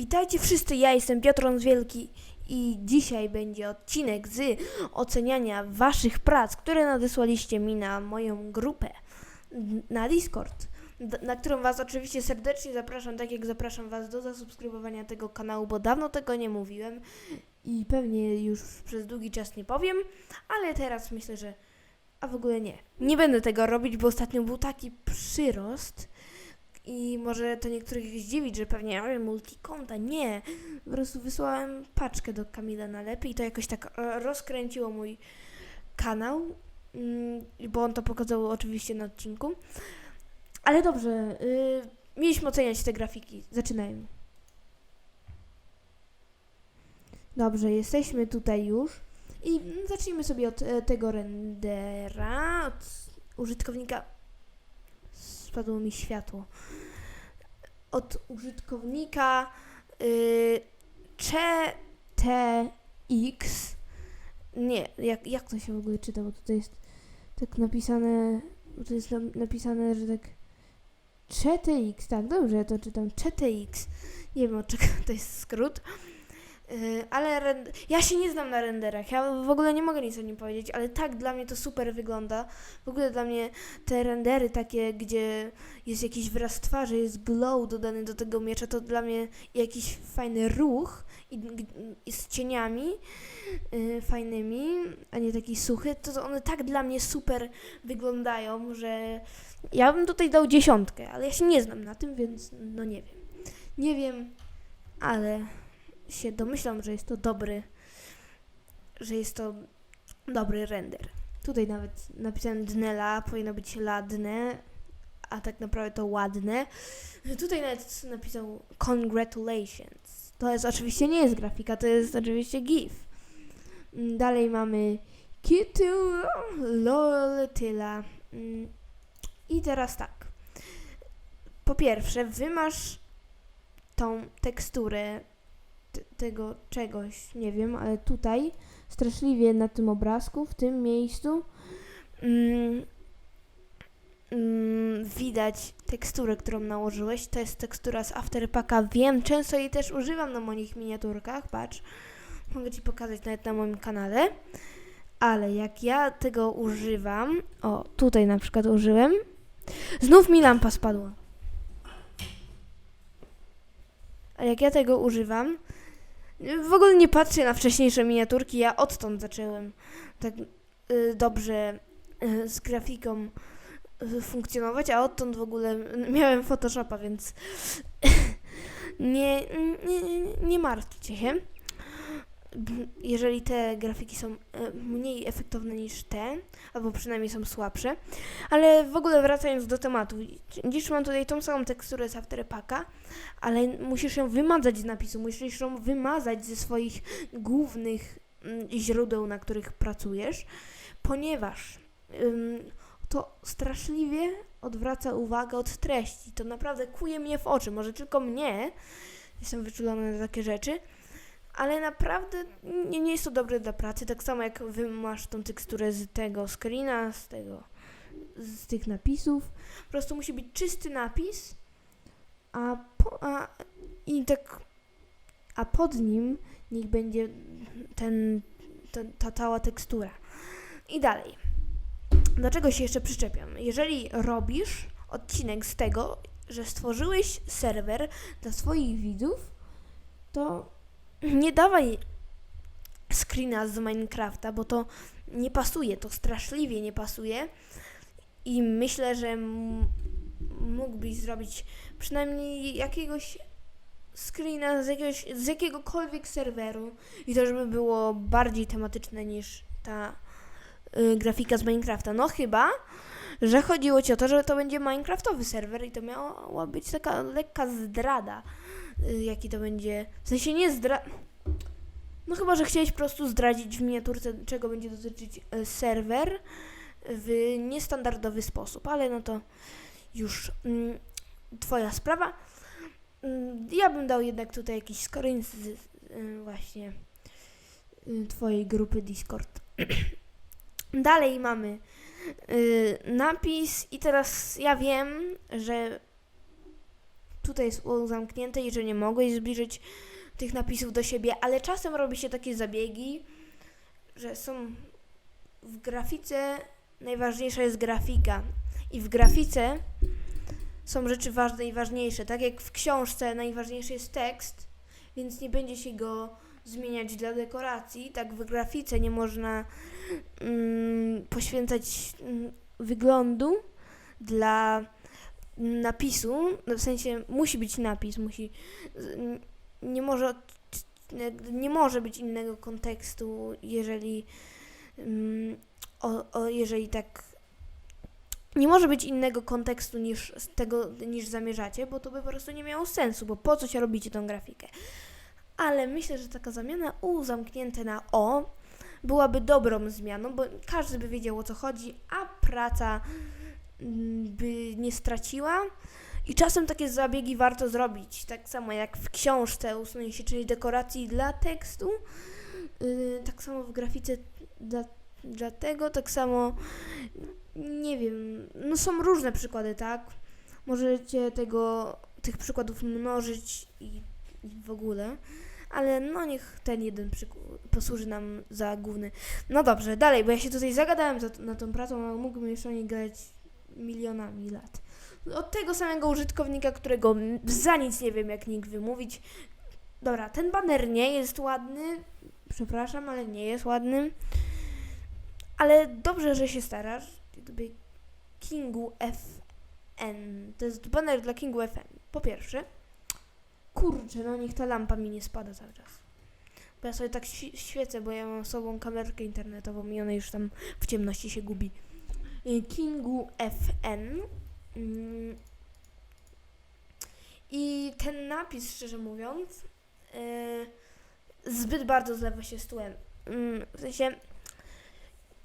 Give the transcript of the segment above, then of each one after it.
Witajcie wszyscy, ja jestem Piotr Wielki i dzisiaj będzie odcinek z oceniania waszych prac, które nadesłaliście mi na moją grupę na Discord, na którą was oczywiście serdecznie zapraszam, tak jak zapraszam was do zasubskrybowania tego kanału, bo dawno tego nie mówiłem i pewnie już przez długi czas nie powiem, ale teraz myślę, że a w ogóle nie. Nie będę tego robić, bo ostatnio był taki przyrost, i może to niektórych zdziwić, że pewnie ale multikonta. Nie. Po prostu wysłałem paczkę do Kamila na lepiej i to jakoś tak e, rozkręciło mój kanał, mm, bo on to pokazał oczywiście na odcinku. Ale dobrze, y, mieliśmy oceniać te grafiki. Zaczynajmy. Dobrze, jesteśmy tutaj już. I mm, zacznijmy sobie od e, tego rendera, od użytkownika. Spadło mi światło. Od użytkownika y, CTX. Nie, jak, jak to się w ogóle czyta, bo tutaj jest tak napisane, bo to jest napisane, że tak CTX, tak, dobrze, ja to czytam, CTX. Nie wiem, od czego to jest skrót. Yy, ale rend- ja się nie znam na renderach, ja w ogóle nie mogę nic o nim powiedzieć, ale tak dla mnie to super wygląda. W ogóle dla mnie te rendery takie, gdzie jest jakiś wyraz twarzy, jest glow dodany do tego miecza, to dla mnie jakiś fajny ruch i, i z cieniami yy, fajnymi, a nie taki suchy, to one tak dla mnie super wyglądają, że ja bym tutaj dał dziesiątkę, ale ja się nie znam na tym, więc no nie wiem. Nie wiem, ale się domyślam, że jest to dobry, że jest to dobry render. Tutaj nawet napisałem dnela, powinno być ladne, a tak naprawdę to ładne. Tutaj nawet napisał congratulations. To jest oczywiście nie jest grafika, to jest oczywiście GIF. Dalej mamy Kitu Loltyla. I teraz tak. Po pierwsze, wymasz tą teksturę tego czegoś, nie wiem, ale tutaj straszliwie na tym obrazku, w tym miejscu mm, mm, widać teksturę, którą nałożyłeś. To jest tekstura z Afterpacka. Wiem, często jej też używam na moich miniaturkach. Patrz, mogę Ci pokazać nawet na moim kanale. Ale jak ja tego używam, o, tutaj na przykład użyłem, znów mi lampa spadła. Ale jak ja tego używam, w ogóle nie patrzę na wcześniejsze miniaturki, ja odtąd zacząłem tak y, dobrze y, z grafiką y, funkcjonować, a odtąd w ogóle miałem Photoshopa, więc nie, nie, nie- martwcie się. Jeżeli te grafiki są e, mniej efektowne niż te, albo przynajmniej są słabsze. Ale w ogóle wracając do tematu, dziś mam tutaj tą samą teksturę z Afterpacka, ale musisz ją wymazać z napisu, musisz ją wymazać ze swoich głównych mm, źródeł, na których pracujesz, ponieważ ym, to straszliwie odwraca uwagę od treści. To naprawdę kuje mnie w oczy, może tylko mnie, jestem wyczulona na takie rzeczy, ale naprawdę nie, nie jest to dobre dla pracy, tak samo jak wy masz tą teksturę z tego screena, z tego, z tych napisów. Po prostu musi być czysty napis, a, po, a i tak, a pod nim niech będzie ten, ta, ta cała tekstura. I dalej. Do czego się jeszcze przyczepiam? Jeżeli robisz odcinek z tego, że stworzyłeś serwer dla swoich widzów, to nie dawaj screena z Minecrafta, bo to nie pasuje, to straszliwie nie pasuje. I myślę, że mógłbyś zrobić przynajmniej jakiegoś screena z, jakiegoś, z jakiegokolwiek serweru i to żeby było bardziej tematyczne niż ta y, grafika z Minecrafta. No chyba, że chodziło ci o to, że to będzie Minecraftowy serwer i to miała być taka lekka zdrada, jaki to będzie. W sensie nie zdra... No chyba, że chciałeś po prostu zdradzić w miniaturce, czego będzie dotyczyć y, serwer w niestandardowy sposób, ale no to już mm, twoja sprawa. Mm, Ja bym dał jednak tutaj jakiś screen z y, właśnie y, twojej grupy Discord. Dalej mamy y, napis i teraz ja wiem, że tutaj jest zamknięte i że nie mogłeś zbliżyć tych napisów do siebie, ale czasem robi się takie zabiegi, że są w grafice najważniejsza jest grafika i w grafice są rzeczy ważne i ważniejsze. Tak jak w książce najważniejszy jest tekst, więc nie będzie się go zmieniać dla dekoracji, tak w grafice nie można mm, poświęcać mm, wyglądu dla napisu, no w sensie musi być napis, musi nie może nie może być innego kontekstu, jeżeli mm, o, o, jeżeli tak nie może być innego kontekstu niż tego, niż zamierzacie, bo to by po prostu nie miało sensu, bo po co się robicie tą grafikę? Ale myślę, że taka zamiana U zamknięte na O byłaby dobrą zmianą, bo każdy by wiedział o co chodzi, a praca by nie straciła. I czasem takie zabiegi warto zrobić, tak samo jak w książce usunie się część dekoracji dla tekstu, yy, tak samo w grafice dla, dlatego, tak samo nie wiem, no są różne przykłady, tak? Możecie tego, tych przykładów mnożyć i, i w ogóle, ale no niech ten jeden posłuży nam za główny. No dobrze, dalej, bo ja się tutaj zagadałem za, na tą pracą, a mógłbym jeszcze o niej gadać milionami lat. Od tego samego użytkownika, którego za nic nie wiem, jak nikt wymówić. Dobra, ten baner nie jest ładny, przepraszam, ale nie jest ładny. Ale dobrze, że się starasz. Kingu FN. To jest baner dla Kingu FN. Po pierwsze. Kurczę, no niech ta lampa mi nie spada cały czas. Bo ja sobie tak świ- świecę, bo ja mam sobą kamerkę internetową i ona już tam w ciemności się gubi. Y, Kingu FN. Mm. I ten napis, szczerze mówiąc, y, zbyt bardzo zlewa się z tłem. Mm, W sensie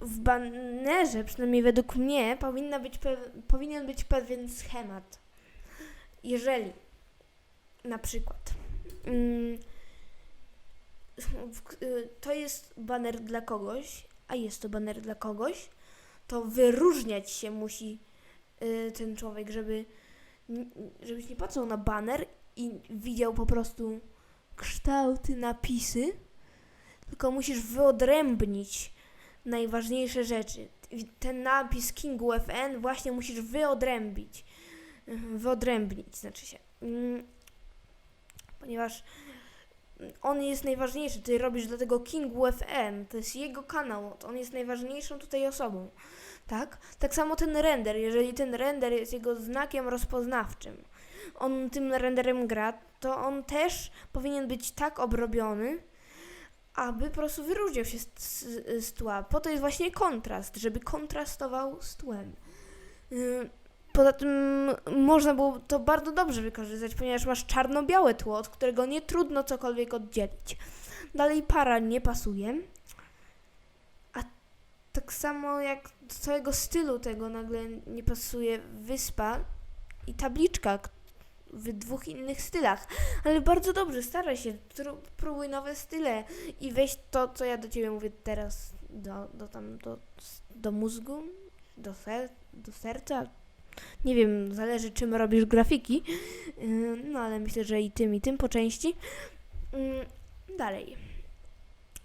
w banerze, przynajmniej według mnie, powinna być powinien być pewien schemat. Jeżeli na przykład mm, y, to jest baner dla kogoś, a jest to baner dla kogoś, to wyróżniać się musi y, ten człowiek, żeby żebyś nie patrzył na baner i widział po prostu kształty, napisy, tylko musisz wyodrębnić najważniejsze rzeczy. Ten napis Kingu FN właśnie musisz wyodrębić. Mhm, Wyodrębnić, znaczy się. Mm, Ponieważ on jest najważniejszy. Ty robisz dla tego Kingu FN. To jest jego kanał. On jest najważniejszą tutaj osobą. Tak? Tak samo ten render. Jeżeli ten render jest jego znakiem rozpoznawczym, on tym renderem gra, to on też powinien być tak obrobiony, aby po prostu wyróżniał się z, z, z tła. Po to jest właśnie kontrast, żeby kontrastował z tłem. Yy, Poza tym można było to bardzo dobrze wykorzystać, ponieważ masz czarno-białe tło, od którego nie trudno cokolwiek oddzielić. Dalej para nie pasuje. A tak samo jak do całego stylu tego nagle nie pasuje wyspa i tabliczka w dwóch innych stylach. Ale bardzo dobrze, staraj się, próbuj nowe style i weź to, co ja do ciebie mówię teraz do, do tam, do, do mózgu, do, ser, do serca. Nie wiem, zależy czym robisz grafiki, Yy, no ale myślę, że i tym, i tym po części. Yy, Dalej.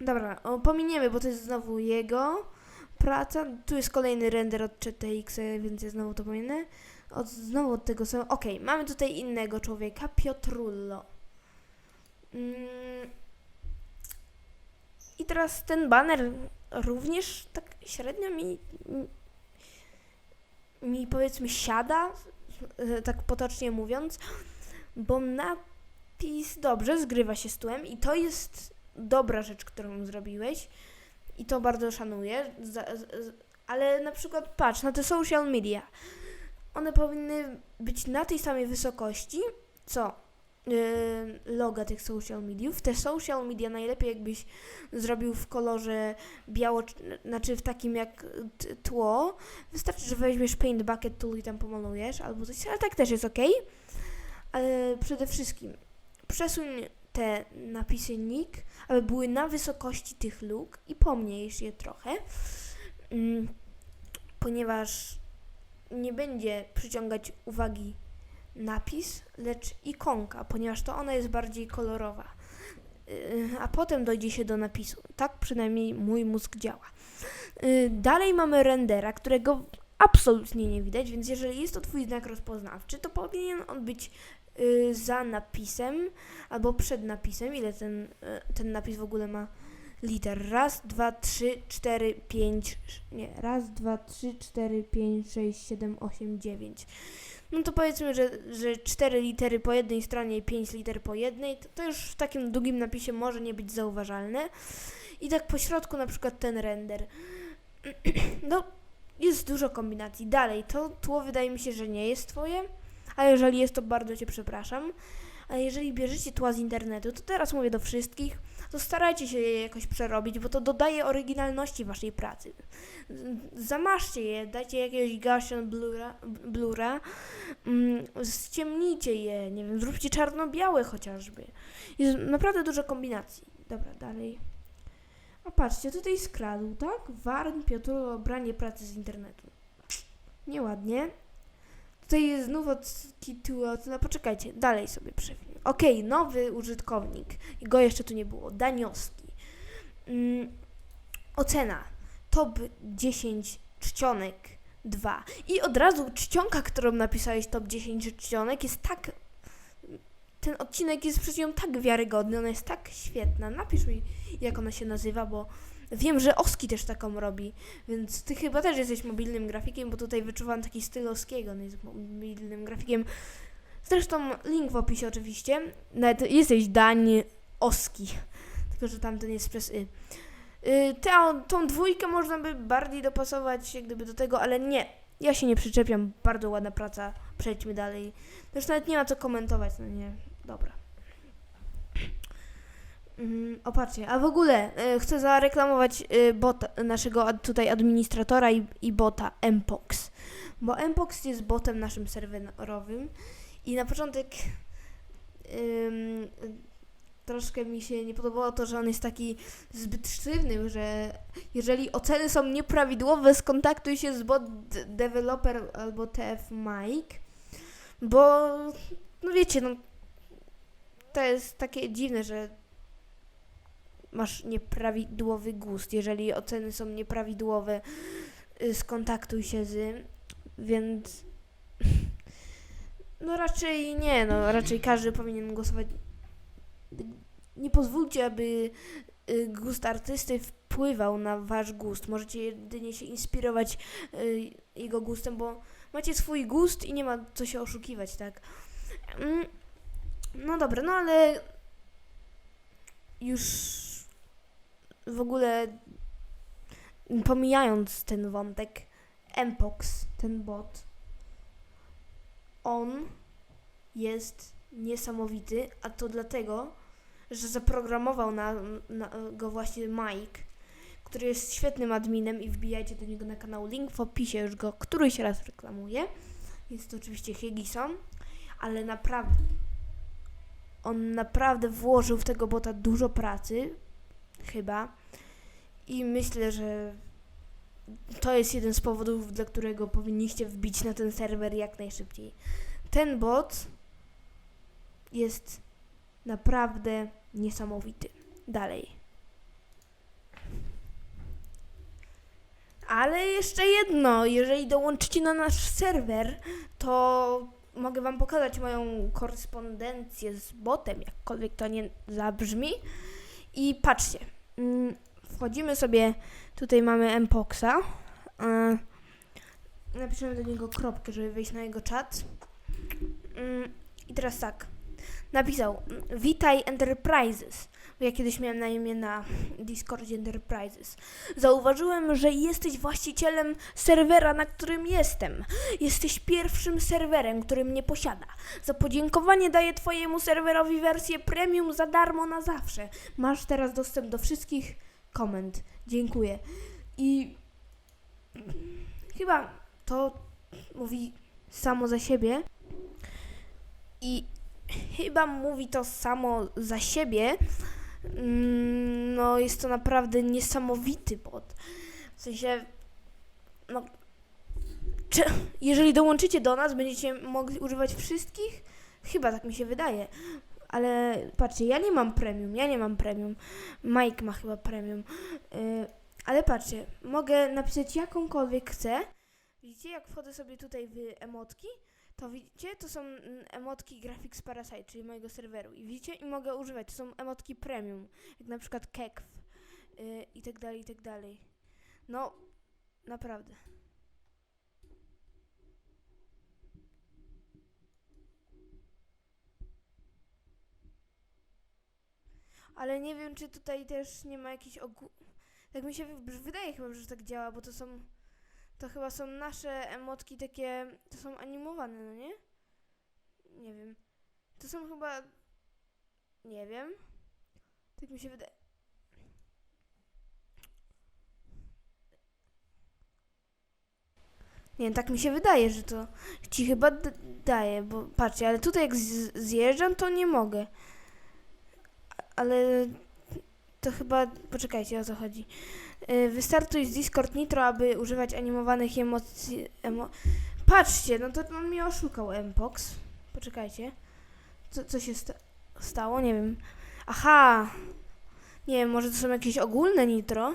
Dobra, pominiemy, bo to jest znowu jego praca. Tu jest kolejny render od CTX, więc ja znowu to pominę. Od, znowu od tego samego. Okej, mamy tutaj innego człowieka, Piotrullo. Mm. I teraz ten banner również tak średnio mi, mi powiedzmy siada, e, tak potocznie mówiąc, bo napis dobrze zgrywa się z tłem i to jest dobra rzecz, którą zrobiłeś i to bardzo szanuję, ale na przykład patrz na te social media. One powinny być na tej samej wysokości, co loga tych social mediów. Te social media najlepiej jakbyś zrobił w kolorze biało, znaczy w takim jak tło. Wystarczy, że weźmiesz Paint Bucket Tool i tam pomalujesz, albo coś, ale tak też jest ok. Ale przede wszystkim przesuń te napisy nick, aby były na wysokości tych luk i pomniejsz je trochę, mm, ponieważ nie będzie przyciągać uwagi napis, lecz ikonka, ponieważ to ona jest bardziej kolorowa. Yy, A potem dojdzie się do napisu. Tak przynajmniej mój mózg działa. Yy, Dalej mamy rendera, którego absolutnie nie widać, więc jeżeli jest to Twój znak rozpoznawczy, to powinien on być yy, za napisem albo przed napisem. Ile ten, ten napis w ogóle ma liter? Raz, dwa, trzy, cztery, pięć. Nie, raz, dwa, trzy, cztery, pięć, sześć, siedem, osiem, dziewięć. No to powiedzmy, że, że cztery litery po jednej stronie i pięć liter po jednej, to, to już w takim długim napisie może nie być zauważalne. I tak po środku na przykład ten render. No, jest dużo kombinacji. Dalej, to tło wydaje mi się, że nie jest twoje, a jeżeli jest, to bardzo cię przepraszam. A jeżeli bierzecie tła z internetu, to teraz mówię do wszystkich, to starajcie się je jakoś przerobić, bo to dodaje oryginalności waszej pracy. Zamaszcie je, dajcie jakiegoś Gaussian blura, blura mm, ściemnijcie je, nie wiem, zróbcie czarno-białe chociażby. Jest naprawdę dużo kombinacji. Dobra, dalej. A patrzcie, tutaj skradł, tak? Warn Piotr branie pracy z internetu. Nieładnie. Tutaj jest znów od. No poczekajcie, dalej sobie przewinę. Okej, nowy użytkownik. Go jeszcze tu nie było. Daniowski. Mm, ocena. Top 10 czcionek 2. I od razu czcionka, którą napisałeś top 10 czcionek jest tak... Ten odcinek jest przez nią tak wiarygodny, ona jest tak świetna. Napisz mi, jak ona się nazywa, bo wiem, że Oski też taką robi, więc ty chyba też jesteś mobilnym grafikiem, bo tutaj wyczuwam taki styl Oskiego, on jest mobilnym grafikiem. Zresztą link w opisie oczywiście. Nawet jesteś Dań Oski, tylko że tamten jest przez y. Y, tę, tą dwójkę można by bardziej dopasować jak gdyby do tego, ale nie. Ja się nie przyczepiam, bardzo ładna praca. Przejdźmy dalej. Już nawet nie ma co komentować, no nie. Dobra. Mm, a w ogóle y, chcę zareklamować y, bota, naszego ad, tutaj administratora i, i bota Mpox. Bo Mpox jest botem naszym serwerowym i na początek ym, troszkę mi się nie podobało to, że on jest taki zbyt sztywny, że jeżeli oceny są nieprawidłowe, skontaktuj się z bot developer albo TF Mike, bo no wiecie, no to jest takie dziwne, że masz nieprawidłowy gust. Jeżeli oceny są nieprawidłowe, y, skontaktuj się z, więc no raczej nie, no raczej każdy powinien głosować. Nie pozwólcie, aby y, gust artysty wpływał na wasz gust. Możecie jedynie się inspirować y, jego gustem, bo macie swój gust i nie ma co się oszukiwać, tak? Mm, No dobra, no ale już w ogóle pomijając ten wątek, Mpox, ten bot, on jest niesamowity, a to dlatego, że zaprogramował na, na go właśnie Mike, który jest świetnym adminem i wbijajcie do niego na kanał, link w opisie, już go któryś raz reklamuję. Jest to oczywiście Higison, ale naprawdę, on naprawdę włożył w tego bota dużo pracy, chyba, i myślę, że to jest jeden z powodów, dla którego powinniście wbić na ten serwer jak najszybciej. Ten bot jest naprawdę niesamowity. Dalej. Ale jeszcze jedno, jeżeli dołączycie na nasz serwer, to mogę Wam pokazać moją korespondencję z botem, jakkolwiek to nie zabrzmi. I patrzcie, wchodzimy sobie, tutaj mamy Mpoxa. Yy, napiszemy do niego kropkę, żeby wejść na jego czat. Mm, I teraz tak. Napisał, mm, witaj Enterprises. Ja kiedyś miałem na imię na Discordzie Enterprises. Zauważyłem, że jesteś właścicielem serwera, na którym jestem. Jesteś pierwszym serwerem, który mnie posiada. Za podziękowanie daję twojemu serwerowi wersję premium za darmo na zawsze. Masz teraz dostęp do wszystkich komend. Dziękuję. I chyba to mówi samo za siebie. I chyba mówi to samo za siebie. Mm, No, jest to naprawdę niesamowity bot. W sensie, no, Cze- jeżeli dołączycie do nas, będziecie mogli używać wszystkich? Chyba tak mi się wydaje. Ale patrzcie, ja nie mam premium, ja nie mam premium. Mike ma chyba premium. Yy, ale patrzcie, mogę napisać jakąkolwiek chcę. Widzicie, jak wchodzę sobie tutaj w emotki, to widzicie, to są mm, emotki Graphics Parasite, czyli mojego serweru. I widzicie, i mogę używać, to są emotki premium, jak na przykład Kekw yy, i tak dalej, i tak dalej. No, naprawdę. Ale nie wiem, czy tutaj też nie ma jakichś ogół... Tak mi się wy- wydaje chyba, że tak działa, bo to są... To chyba są nasze emotki takie... To są animowane, no nie? Nie wiem. To są chyba... Nie wiem. Tak mi się wydaje. Nie, tak mi się wydaje, że to ci chyba daje, bo patrzcie, ale tutaj jak zjeżdżam, to nie mogę. Ale to chyba, poczekajcie, o co chodzi. Yy, Wystartuj z Discord Nitro, aby używać animowanych emocji. Emo... Patrzcie, no to on mnie oszukał Mpox. Poczekajcie. Co, co się sta- stało? Nie wiem. Aha! Nie wiem, może to są jakieś ogólne Nitro?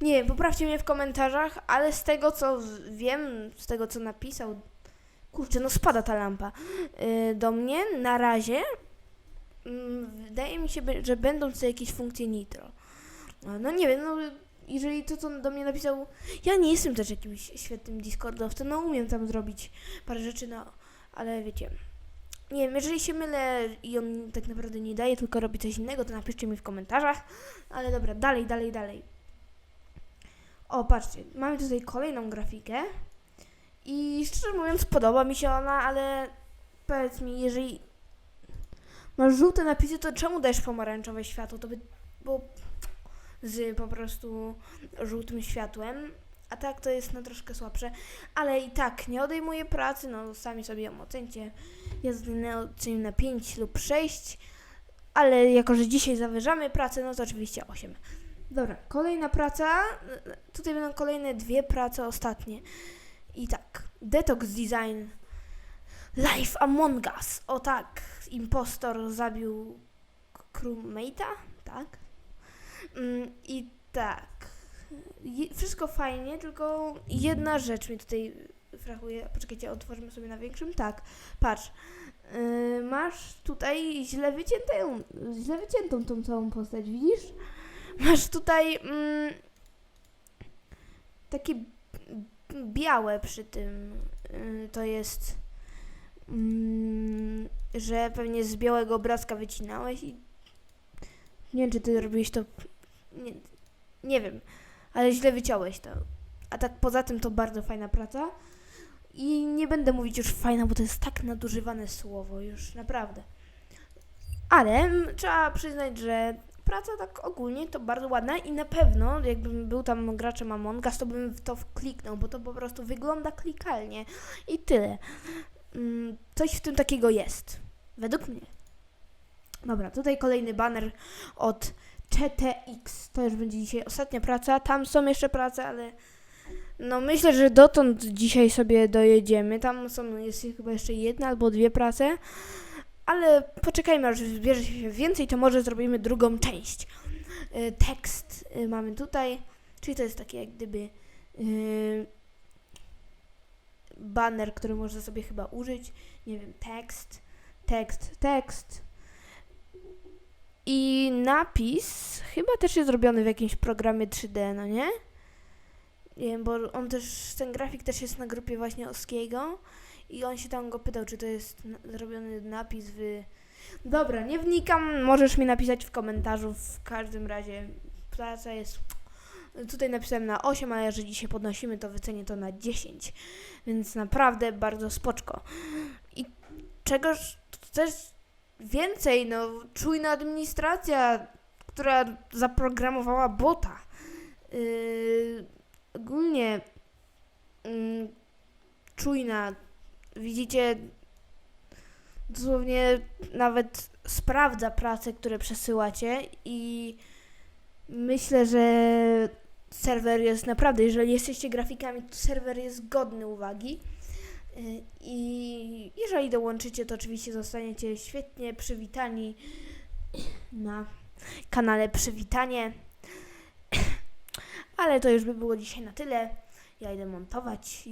Nie poprawcie mnie w komentarzach, ale z tego co wiem, z tego co napisał, kurczę, no spada ta lampa yy, do mnie na razie. Mm, wydaje mi się, że będą tutaj jakieś funkcje nitro. No, nie wiem, no jeżeli to co do mnie napisał, ja nie jestem też jakimś świetnym Discordowcem, no umiem tam zrobić parę rzeczy, no ale wiecie. Nie wiem, jeżeli się mylę i on tak naprawdę nie daje, tylko robi coś innego, to napiszcie mi w komentarzach. Ale dobra, dalej, dalej, dalej. O, patrzcie, mamy tutaj kolejną grafikę. I szczerze mówiąc, podoba mi się ona, ale powiedz mi, jeżeli masz żółte napisy, to czemu dajesz pomarańczowe światło? To by było z po prostu żółtym światłem. A tak to jest no troszkę słabsze. Ale i tak nie odejmuje pracy, no sami sobie ją ocencie. Ja ocenię na 5 lub 6. Ale jako, że dzisiaj zawyżamy pracę, no to oczywiście 8. Dobra, kolejna praca. Tutaj będą kolejne dwie prace ostatnie. I tak, Detox Design. Life Among Us. O tak, impostor zabił crewmate'a, tak? Mm, I tak, wszystko fajnie, tylko jedna rzecz mi tutaj frachuje. Poczekajcie, otworzymy sobie na większym. Tak, patrz. Yy, masz tutaj źle wyciętą, źle wyciętą tą całą postać, widzisz? Masz tutaj mm, takie białe przy tym. y, to jest, mm, że pewnie z białego obrazka wycinałeś i nie wiem, czy ty robiłeś to. Nie, nie wiem, ale źle wyciąłeś to. A tak poza tym to bardzo fajna praca. I nie będę mówić już fajna, bo to jest tak nadużywane słowo, już naprawdę. Ale trzeba przyznać, że praca tak ogólnie to bardzo ładna i na pewno jakbym był tam graczem Among Us, to bym w to kliknął, bo to po prostu wygląda klikalnie i tyle. Mm, Coś w tym takiego jest. Według mnie. Dobra, tutaj kolejny banner od CTX. To już będzie dzisiaj ostatnia praca. Tam są jeszcze prace, ale no myślę, że dotąd dzisiaj sobie dojedziemy. Tam są jest chyba jeszcze jedna albo dwie prace. Ale poczekajmy, aż zbierze się więcej, to może zrobimy drugą część. Y, tekst y, mamy tutaj, czyli to jest taki jak gdyby y, banner, który można sobie chyba użyć. Nie wiem, tekst, tekst, tekst. I napis chyba też jest zrobiony w jakimś programie 3D, no nie? Nie wiem, bo on też, ten grafik też jest na grupie właśnie Oskiego i on się tam go pytał, czy to jest zrobiony napis w... Dobra, nie wnikam, możesz mi napisać w komentarzu, w każdym razie praca jest... Tutaj napisałem na 8, ale jeżeli się podnosimy, to wycenię to na 10, więc naprawdę bardzo spoczko. I czegoż też więcej, no czujna administracja, która zaprogramowała bota. Yy, ogólnie yy, czujna, widzicie, dosłownie nawet sprawdza prace, które przesyłacie i myślę, że serwer jest naprawdę, jeżeli jesteście grafikami, to serwer jest godny uwagi. I jeżeli dołączycie, to oczywiście zostaniecie świetnie przywitani na kanale Przywitanie. Ale to już by było dzisiaj na tyle. Ja idę montować.